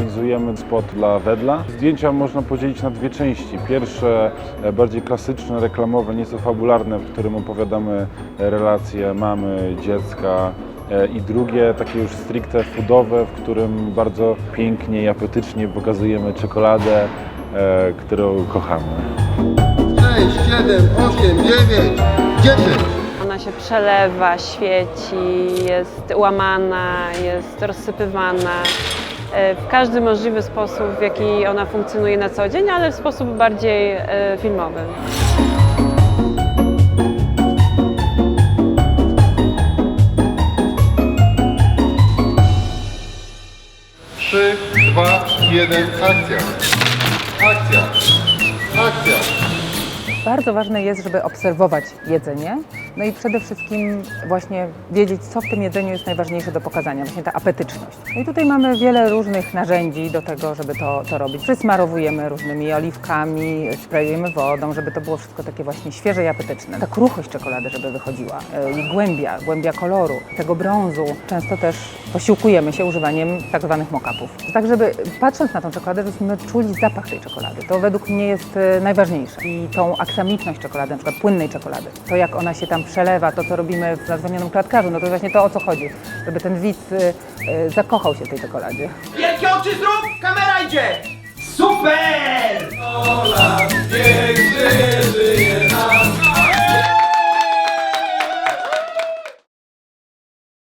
realizujemy spot dla Wedla. Zdjęcia można podzielić na dwie części. Pierwsze e, bardziej klasyczne, reklamowe, nieco fabularne, w którym opowiadamy e, relacje mamy, dziecka. E, I drugie, takie już stricte foodowe, w którym bardzo pięknie i apetycznie pokazujemy czekoladę, e, którą kochamy. 6, 7, 8, 9, 10. Ona się przelewa, świeci, jest łamana, jest rozsypywana. E, W każdy możliwy sposób, w jaki ona funkcjonuje na co dzień, ale w sposób bardziej e, filmowy. Trzy, dwa, jeden, akcja. Akcja. Akcja. Bardzo ważne jest, żeby obserwować jedzenie, no i przede wszystkim właśnie wiedzieć, co w tym jedzeniu jest najważniejsze do pokazania, właśnie ta apetyczność. No i tutaj mamy wiele różnych narzędzi do tego, żeby to, to robić. Przysmarowujemy różnymi oliwkami, sprayujemy wodą, żeby to było wszystko takie właśnie świeże i apetyczne. Ta kruchość czekolady, żeby wychodziła, i głębia, głębia koloru, tego brązu. Często też posiłkujemy się używaniem tak zwanych mock-upów. Tak, żeby patrząc na tą czekoladę, żebyśmy czuli zapach tej czekolady. To według mnie jest e, najważniejsze. I tą aksamitność czekolady, na przykład płynnej czekolady, to jak ona się tam przelewa, to co robimy w zadzwonionym klatkarzu, no to właśnie to o co chodzi, żeby ten widz e, e, zakochał się w tej czekoladzie. Wielkie oczy zrób, kamera idzie! Super! Ola,